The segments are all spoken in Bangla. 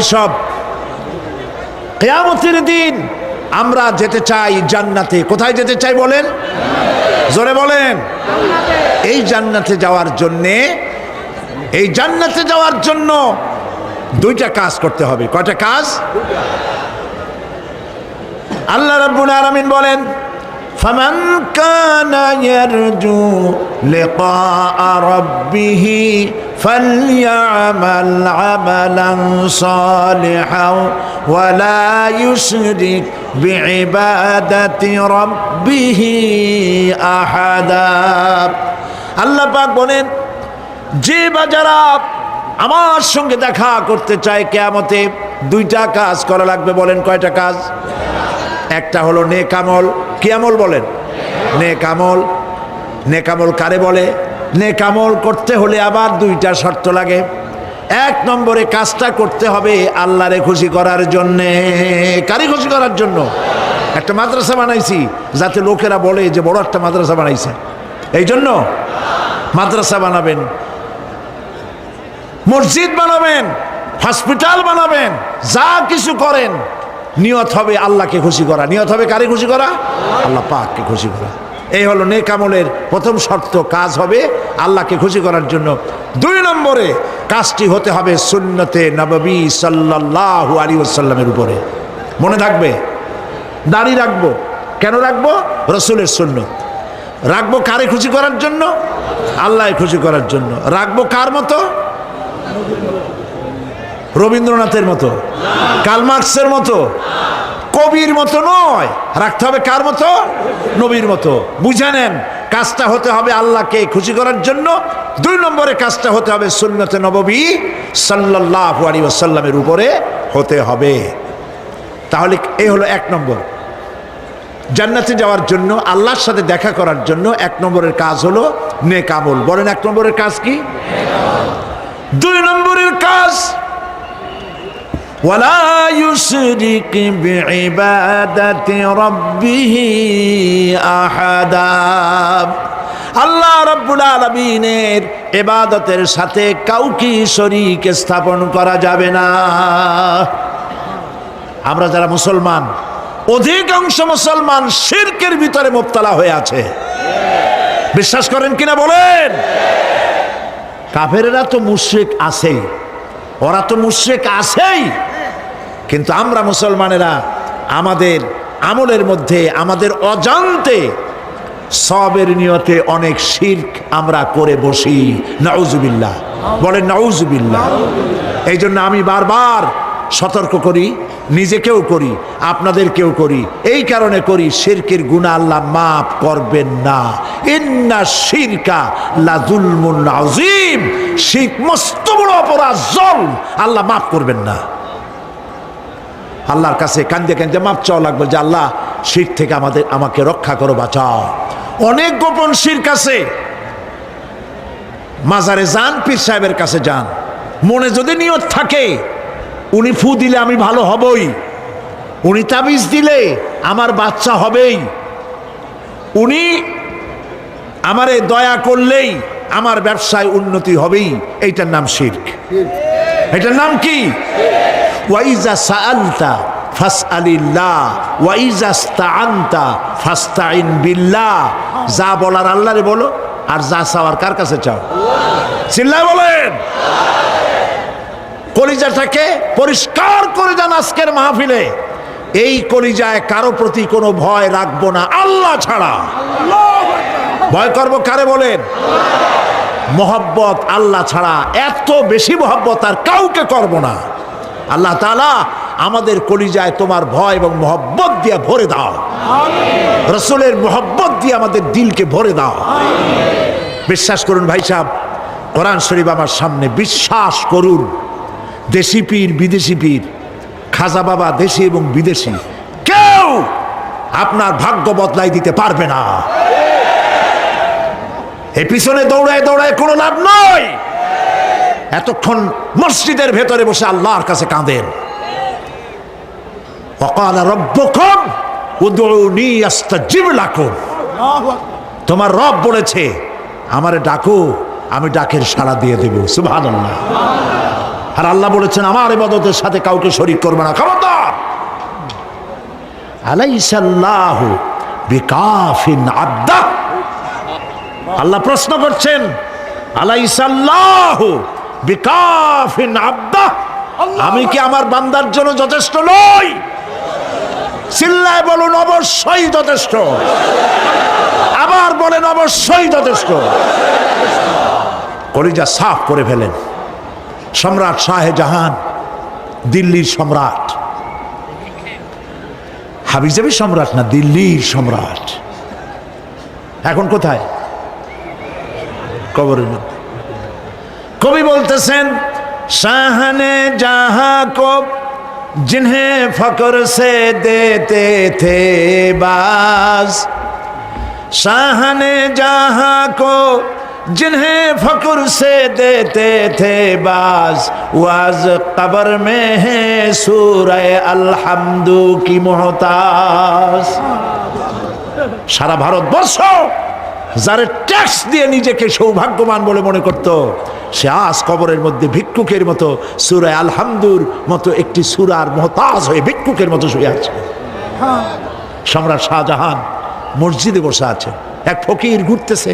সব কেয়ামতের দিন আমরা যেতে চাই জান্নাতে। কোথায় যেতে চাই বলেন? জোরে বলেন। এই জান্নাতে যাওয়ার জন্যে, এই জান্নাতে যাওয়ার জন্য দুইটা কাজ করতে হবে। কয়টা কাজ? আল্লাহ রাব্বুল আলামিন বলেন فمن كان يرجو لقاء ربه فليعمل عملا صالحا ولا يشرك بعبادة ربه أحدا আল্লাহ পাক বলেন যে বা যারা আমার সঙ্গে দেখা করতে চায় কেয়ামতে দুইটা কাজ করা লাগবে বলেন কয়টা কাজ একটা হলো নেকামল কি আমল বলেন? নেকামল নেকামল কারে বলে? নেকামল করতে হলে আবার দুইটা শর্ত লাগে। এক নম্বরে কাজটা করতে হবে আল্লাহরে খুশি করার জন্যে। কারে খুশি করার জন্য? একটা মাদ্রাসা বানাইছি, যাতে লোকেরা বলে যে বড় একটা মাদ্রাসা বানাইছে। এই জন্য মাদ্রাসা বানাবেন। মসজিদ বানাবেন, হসপিটাল বানাবেন, যা কিছু করেন। নিয়ত হবে আল্লাহকে খুশি করা। নিয়ত হবে কারে খুশি করা? আল্লাহ পাককে খুশি করা। এই হলো নেকামলের প্রথম শর্ত। কাজ হবে আল্লাহকে খুশি করার জন্য। দুই নম্বরে কাজটি হতে হবে সুন্নতে নববী সাল্লাল্লাহু আলী ওসাল্লামের উপরে। মনে থাকবে? দাড়ি রাখব। কেন রাখব? রসুলের সুন্নত। রাখব কারে খুশি করার জন্য? আল্লাহ খুশি করার জন্য। রাখব কার মতো? রবীন্দ্রনাথের মতো কালমার্কসের মতো, কবির মতো নয়। রাখতে হবে কার মতো? নবীর মতো। বুঝে নেন, কাজটা হতে হবে আল্লাহকে খুশি করার জন্য। দুই নম্বরে কাজটা হতে হবে সুন্নতে নববী সাল্লাহ আলী ওসাল্লামের উপরে হতে হবে। তাহলে এই হলো এক নম্বর। জান্নাতে যাওয়ার জন্য, আল্লাহর সাথে দেখা করার জন্য এক নম্বরের কাজ হলো নেকামল বলেন এক নম্বরের কাজ কি? দুই নম্বরের কাজ ولا يشرك بعبادة ربه أحدا আল্লাহ রব্বুল আলমিনের এবাদতের সাথে কাউকে শরিক স্থাপন করা যাবে না আমরা যারা মুসলমান অধিকাংশ মুসলমান শিরকের ভিতরে মোবতলা হয়ে আছে বিশ্বাস করেন কিনা বলেন কাফেরেরা তো মুশ্রিক আছেই ওরা তো মুশ্রিক আছেই। কিন্তু আমরা মুসলমানেরা আমাদের আমলের মধ্যে, আমাদের অজান্তে সবের নিয়তে অনেক শির্ক আমরা করে বসি। নাউজুবিল্লাহ। বলেন নাউজুবিল্লাহ। এই জন্য আমি বারবার সতর্ক করি, নিজেকেও করি, আপনাদেরকেও করি। এই কারণে করি, শিরকের গুণা আল্লাহ মাফ করবেন না। ইন্না শিরকা লাজুলমুন আজিম শিরক মস্ত বড় অপরাধ, জল। আল্লাহ মাফ করবেন না। আল্লাহর কাছে কান্দে কান্দে মাপ চাওয়া লাগবে যে আল্লাহ শির থেকে আমাদের, আমাকে রক্ষা করো, বাঁচাও। অনেক গোপন শির কাছে। মাজারে যান, পীর সাহেবের কাছে যান। মনে যদি নিয়ত থাকে, উনি ফু দিলে আমি ভালো হবই। উনি তাবিজ দিলে আমার বাচ্চা হবেই। উনি আমারে দয়া করলেই আমার ব্যবসায় উন্নতি হবেই। এইটার নাম শির্ক। এটার নাম কি? ওয়াইজা সাআলতা ফাসআলিল্লাহ, ওয়াইজা স্তাআনতা ফাস্তাইন বিল্লাহ। যা বলার আল্লাহরে বলো, আর যা চাওয়ার কার কাছে চাও? চিল্লায় বলেন। কলিজাটাকে পরিষ্কার করে যান আজকের মাহফিলে। এই কলিজায় কারও প্রতি কোনো ভয় রাখব না, আল্লাহ ছাড়া। ভয় করব কারে বলেন? মোহব্বত আল্লাহ ছাড়া এত বেশি মোহব্বত আর কাউকে করব না। আল্লাহ তালা আমাদের কলিজায় তোমার ভয় এবং মোহব্বত দিয়ে ভরে দাও। রসুলের মোহব্বত দিয়ে আমাদের দিলকে ভরে দাও। বিশ্বাস করুন ভাই সাহেব, কোরআন শরীফ আমার সামনে বিশ্বাস করুন। দেশি পীর, বিদেশি পীর, খাজা বাবা দেশি এবং বিদেশি, কেউ আপনার ভাগ্য বদলাই দিতে পারবে না। এই পিছনে দৌড়ায় দৌড়ায় কোনো লাভ নয়। এতক্ষণ মসজিদের ভেতরে বসে আল্লাহর কাছে কাঁদেন। অকাল রব্বকম উদুনি আস্তাজিব লাকুম। তোমার রব বলেছে আমারে ডাকো আমি ডাকের সাড়া দিয়ে দেব। সুবহানাল্লাহ। আর আল্লাহ বলেছেন আমার ইবাদতের সাথে কাউকে শরিক করবে না। খবরদার। আলাইসাল্লাহ বিকাফিন আব্দা আল্লাহ প্রশ্ন করছেন আলাইসাল্লাহ বিকাফিন আব্দা আমি কি আমার বান্দার জন্য যথেষ্ট নই? চিল্লায় বলুন অবশ্যই যথেষ্ট। আবার বলেন অবশ্যই যথেষ্ট। কলিজা সাফ করে ফেলেন। সম্রাট শাহজাহান দিল্লির সম্রাট। হাবিজাবি সম্রাট না দিল্লির সম্রাট। এখন কোথায়? কবরের মধ্যে কবি বলতেছেন শাহনে জাহা কো जिन्हें फकर से देते थे बाज शाहने जहां को जिन्हें फकर से देते थे बाज वाज कबर में है सूरह अलहमदु की मोहताज সারা ভারতবর্ষ যারা ট্যাক্স দিয়ে নিজেকে সৌভাগ্যবান বলে মনে করত, সে আজ কবরের মধ্যে ভিক্ষুকের মতো সুরায় আলহামদুর মতো একটি সুরার মহতাজ হয়ে ভিক্ষুকের মতো শুয়ে আছে। সম্রাট শাহজাহান মসজিদে বসে আছে, এক ফকির ঘুরতেছে।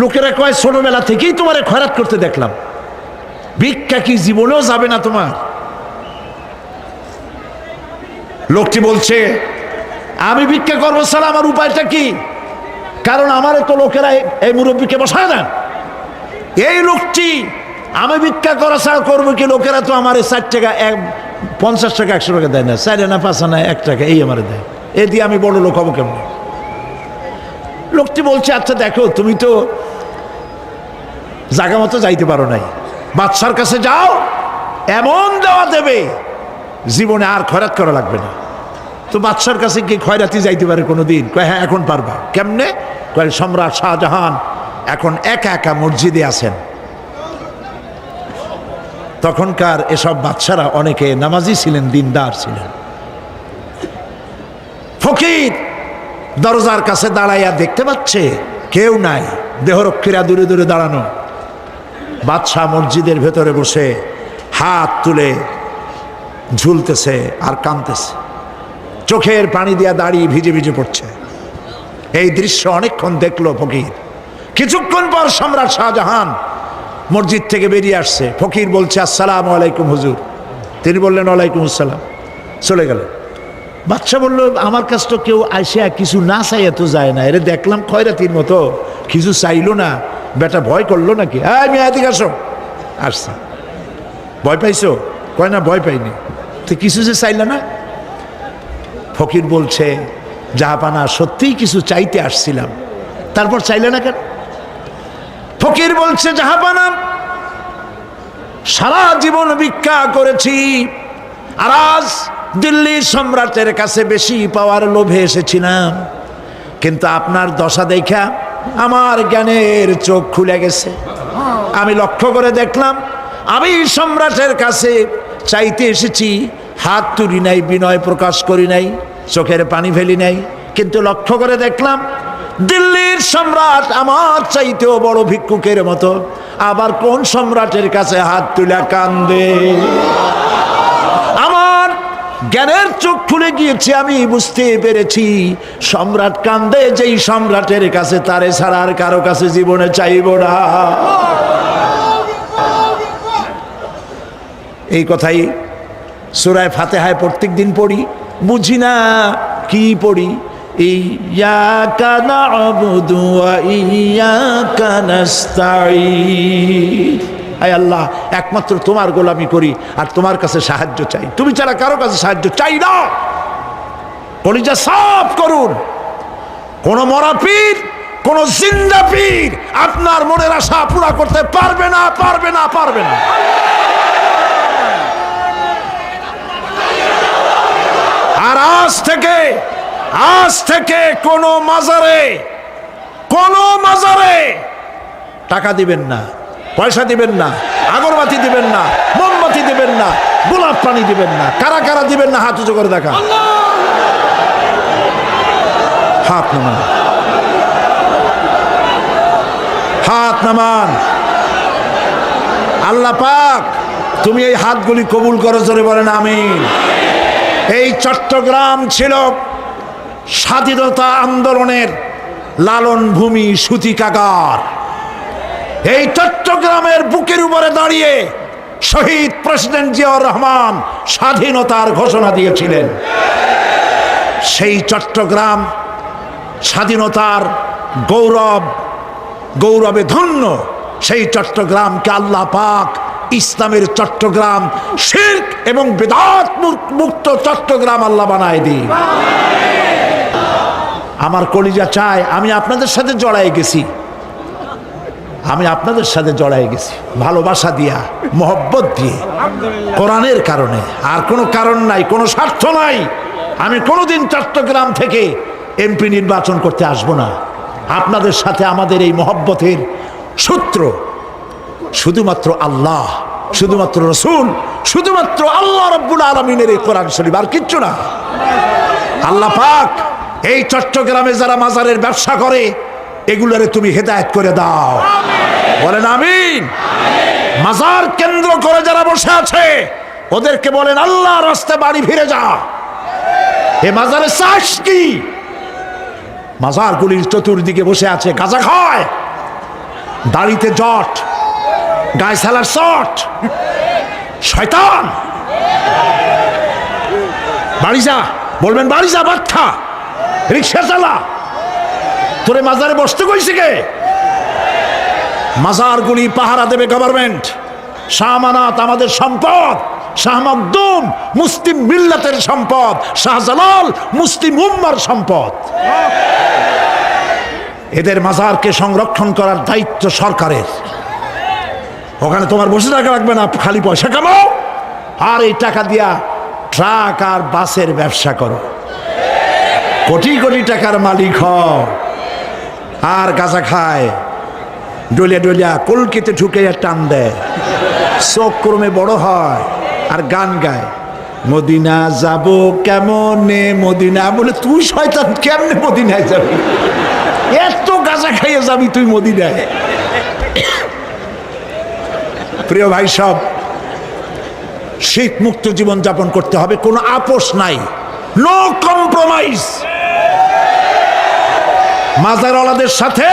লোকেরা কয় ছোটবেলা থেকেই তোমার খয়রাত করতে দেখলাম। ভিক্ষা কি জীবনেও যাবে না তোমার? লোকটি বলছে, আমি ভিক্ষা করব স্যার আমার উপায়টা কি? কারণ আমার তো লোকেরা এই- মুরব্বীকে বসায় না এই লোকটি আমি ভিক্ষা করা ছাড়া করব কি? লোকেরা তো আমার ষাট টাকা, এক পঞ্চাশ টাকা, একশো টাকা দেয় না। চার না পাঁচ না এক টাকা, এই আমার দেয়। এ দিয়ে আমি বড় লোক হব কেমন? লোকটি বলছে আচ্ছা দেখো, তুমি তো জায়গা মতো যাইতে পারো নাই। বাদশার কাছে যাও, এমন দেওয়া দেবে, জীবনে আর খরাত করা লাগবে না। তো বাদশার কাছে কি খয়রাতি যাইতে পারে কোনো দিন কয় হ্যাঁ এখন পারবা। কেমনে? কয়, সম্রাট শাহজাহান এখন একা একা মসজিদে আছেন। তখনকার এসব বাচ্চারা অনেকে নামাজি ছিলেন, দিনদার ছিলেন। ফকির দরজার কাছে দাঁড়াইয়া দেখতে পাচ্ছে, কেউ নাই, দেহরক্ষীরা দূরে দূরে দাঁড়ানো। বাদশাহ মসজিদের ভেতরে বসে হাত তুলে ঝুলতেছে আর কাঁদতেছে। চোখের পানি দিয়া দাঁড়িয়ে ভিজে ভিজে পড়ছে। এই দৃশ্য অনেকক্ষণ দেখল ফকির। কিছুক্ষণ পর সম্রাট শাহজাহান মসজিদ থেকে বেরিয়ে আসছে। ফকির বলছে, আসসালাম আলাইকুম হুজুর। তিনি বললেন, ওয়ালাইকুম আসসালাম। চলে গেল। বাচ্চা বলল, আমার কাছ তো কেউ আসিয়া কিছু না চাই এত যায় না। এরে দেখলাম খয়রাতির মতো। কিছু চাইলো না। বেটা ভয় করল নাকি? হ্যাঁ আমি এদিকে আসো। আসছে। ভয় পাইছো? কয় না, ভয় পাইনি। তো কিছু যে চাইলে না ফকির বলছে জাহাপানা সত্যিই কিছু চাইতে আসছিলাম। তারপর চাইলে না কেন? ফকির বলছে জাহাপানা সারা জীবন ভিক্ষা করেছি। আর আজ দিল্লি সম্রাটের কাছে বেশি পাওয়ার লোভে এসেছিলাম। কিন্তু আপনার দশা দেখা আমার জ্ঞানের চোখ খুলে গেছে। আমি লক্ষ্য করে দেখলাম, আমি সম্রাটের কাছে চাইতে এসেছি হাত তুলি নাই, বিনয় প্রকাশ করি নাই, চোখের পানি ফেলি নাই। কিন্তু লক্ষ্য করে দেখলাম, দিল্লির সম্রাট আমার চাইতেও বড় ভিক্ষুকের মতো। আবার কোন সম্রাটের কাছে হাত তুলে কান্দে? আমার জ্ঞানের চোখ খুলে গিয়েছে, আমি বুঝতে পেরেছি, সম্রাট কান্দে, যেই সম্রাটের কাছে তারে ছাড়া আর কারও কাছে জীবনে চাইব না। এই কথাই সুরায় ফাতেহায় প্রত্যেক দিন পড়ি। বুঝি না কি পড়ি? না'বুদু ওয়া ইয়াকা নাস্তাঈন। আয় আল্লাহ, একমাত্র তোমার গোলামি করি আর তোমার কাছে সাহায্য চাই। তুমি ছাড়া কারও কাছে সাহায্য চাই না। কলিজা সাফ করুন। কোন মরা পীর, কোন জিন্দা পীর আপনার মনের আশা পুরা করতে পারবে না পারবে না পারবে না। আর আজ থেকে আজ থেকে কোন মাজারে কোন মাজারে টাকা দিবেন না, পয়সা দিবেন না, আগরবাতি দিবেন না, মোমবাতি দিবেন না, গোলাপ পানি দিবেন না, কারা কারা দিবেন না, হাত উঁচু করে দেখা। হাত নামান। হাত নামান। আল্লাহ পাক, তুমি এই হাতগুলি কবুল করো, জোরে বলেন, আমিন। এই চট্টগ্রাম ছিল স্বাধীনতা আন্দোলনের লালন ভূমি সুতিকাগার। এই চট্টগ্রামের বুকের উপরে দাঁড়িয়ে শহীদ প্রেসিডেন্ট জিয়াউর রহমান স্বাধীনতার ঘোষণা দিয়েছিলেন। সেই চট্টগ্রাম স্বাধীনতার গৌরব, গৌরবে ধন্য সেই চট্টগ্রামকে আল্লাহ পাক ইসলামের চট্টগ্রাম শির্ক এবং বেদাত মুক্ত চট্টগ্রাম আল্লাহ বানায় দিই আমার কলিজা চায়, আমি আপনাদের সাথে জড়াই গেছি। আমি আপনাদের সাথে জড়াই গেছি। ভালোবাসা দিয়া, মহব্বত দিয়ে, কোরআনের কারণে। আর কোনো কারণ নাই, কোনো স্বার্থ নাই। আমি কোনোদিন চট্টগ্রাম থেকে এমপি নির্বাচন করতে আসব না। আপনাদের সাথে আমাদের এই মহব্বতের সূত্র শুধুমাত্র আল্লাহ, শুধুমাত্র রসুল, শুধুমাত্র আল্লাহ রব্বুল আলমিনের এই কোরআন শরীফ আর কিচ্ছু না। আল্লাহ পাক এই চট্টগ্রামে যারা মাজারের ব্যবসা করে, এগুলোরে তুমি হেদায়েত করে দাও। বলেন আমিন। মাজার কেন্দ্র করে যারা বসে আছে, ওদেরকে বলেন, আল্লাহ, রাস্তায় বাড়ি ফিরে যা। এ মাজারে চাষ কি? মাজারগুলির চতুর্দিকে বসে আছে, গাঁজা খায়। দাড়িতে জট। গায়ে সালার শট। শয়তান। বাড়ি যা, বলবেন বাড়ি যা, বাচ্চা। রিক্সা চালা। তোরে মাজারে বসতে কইছে কে? মাজারগুলি পাহারা দেবে গভর্নমেন্ট শাহমানাত আমাদের সম্পদ, শাহ মকদুম মুসলিম মিল্লাতের সম্পদ শাহজালাল মুসলিম উম্মার সম্পদ। এদের মাজারকে সংরক্ষণ করার দায়িত্ব সরকারের। ওখানে তোমার বসে টাকা লাগবে না, খালি পয়সা কামাও। আর এই টাকা দিয়া ট্রাক আর বাসের ব্যবসা করো। কোটি কোটি টাকার মালিক হও। আর গাঁজা খায়। ডলিয়া ডলিয়া কলকিতে ঢুকে টান দেয়। চোখ ক্রমে বড় হয় আর গান গায়। মদিনা যাব কেমনে? মদিনা বলে, তুই শয়তান, কেমনে মদিনায় যাবি? এত গাঁজা খাইয়ে যাবি তুই মদিনায়। প্রিয় ভাই সব শীত মুক্ত জীবন যাপন করতে হবে, কোনো আপোষ নাই। নো কম্প্রোমাইজ মাজারওয়ালাদের সাথে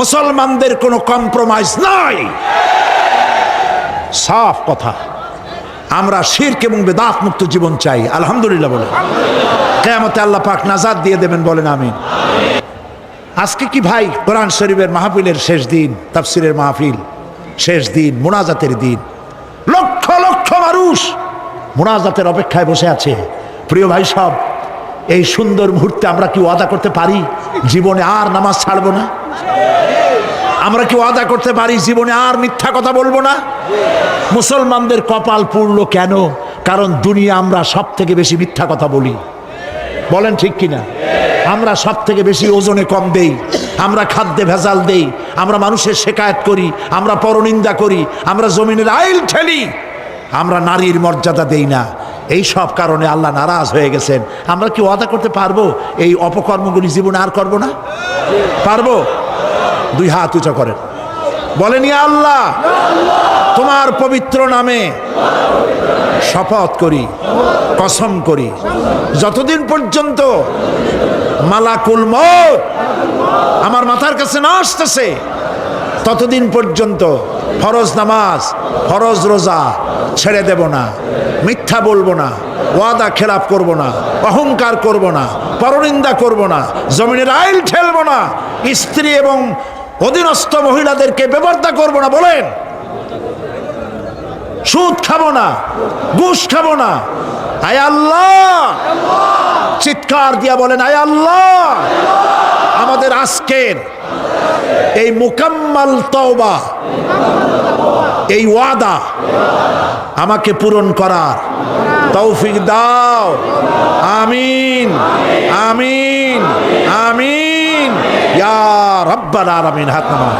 মুসলমানদের কোনো কম্প্রোমাইজ নাই। সাফ কথা। আমরা শির্ক এবং বেদাত মুক্ত জীবন চাই, আলহামদুলিল্লাহ বলে। কেয়ামতে আল্লাহ পাক নাজাদ দিয়ে দেবেন, বলেন আমিন। আজকে কি ভাই কোরআন শরীফের মাহফিলের শেষ দিন, তাফসিরের মাহফিল? শেষ দিন, মোনাজাতের দিন। লক্ষ লক্ষ মানুষ মোনাজাতের অপেক্ষায় বসে আছে। প্রিয় ভাই সব, এই সুন্দর মুহূর্তে আমরা কি ওয়াদা করতে পারি? জীবনে আর নামাজ ছাড়বো না? আমরা কি ওয়াদা করতে পারি? জীবনে আর মিথ্যা কথা বলব না? মুসলমানদের কপাল পুড়লো কেন? কারণ দুনিয়া আমরা সব থেকে বেশি মিথ্যা কথা বলি। বলেন ঠিক কিনা? আমরা সব থেকে বেশি ওজনে কম দেই, আমরা খাদ্যে ভেজাল দেই, আমরা মানুষের শেকায়ত করি, আমরা পরনিন্দা করি, আমরা জমিনের আইল ঠেলি, আমরা নারীর মর্যাদা দেই না। এই সব কারণে আল্লাহ নারাজ হয়ে গেছেন। আমরা কি ওয়াদা করতে পারব? এই অপকর্মগুলি জীবনে আর করব না? পারব? দুই হাত উঁচা করেন। বলেন, ইয়া আল্লাহ! তোমার পবিত্র নামে শপথ করি, কসম করি। যতদিন পর্যন্ত মালাকুল মত আমার মাথার কাছে না আসতেছে, ততদিন পর্যন্ত ফরজ নামাজ, ফরজ রোজা ছেড়ে দেব না, মিথ্যা বলব না, ওয়াদা খেলাপ করব না, অহংকার করব না, পরনিন্দা করব না, জমিনের আইল ঠেলবো না, স্ত্রী এবং অধীনস্থ মহিলাদেরকে ব্যবহারটা করব না, বলেন। সুদ খাব না, ঘুষ খাব না। আয় আল্লাহ! চিৎকার দিয়া বলেন, আয় আল্লাহ! আমাদের আজকের এই মুকাম্মাল তওবা, এই ওয়াদা আমাকে পূরণ করার তৌফিক দাও। আমিন আমিন আমিন। ইয়া রব্বাল আলামিন, হাত নামা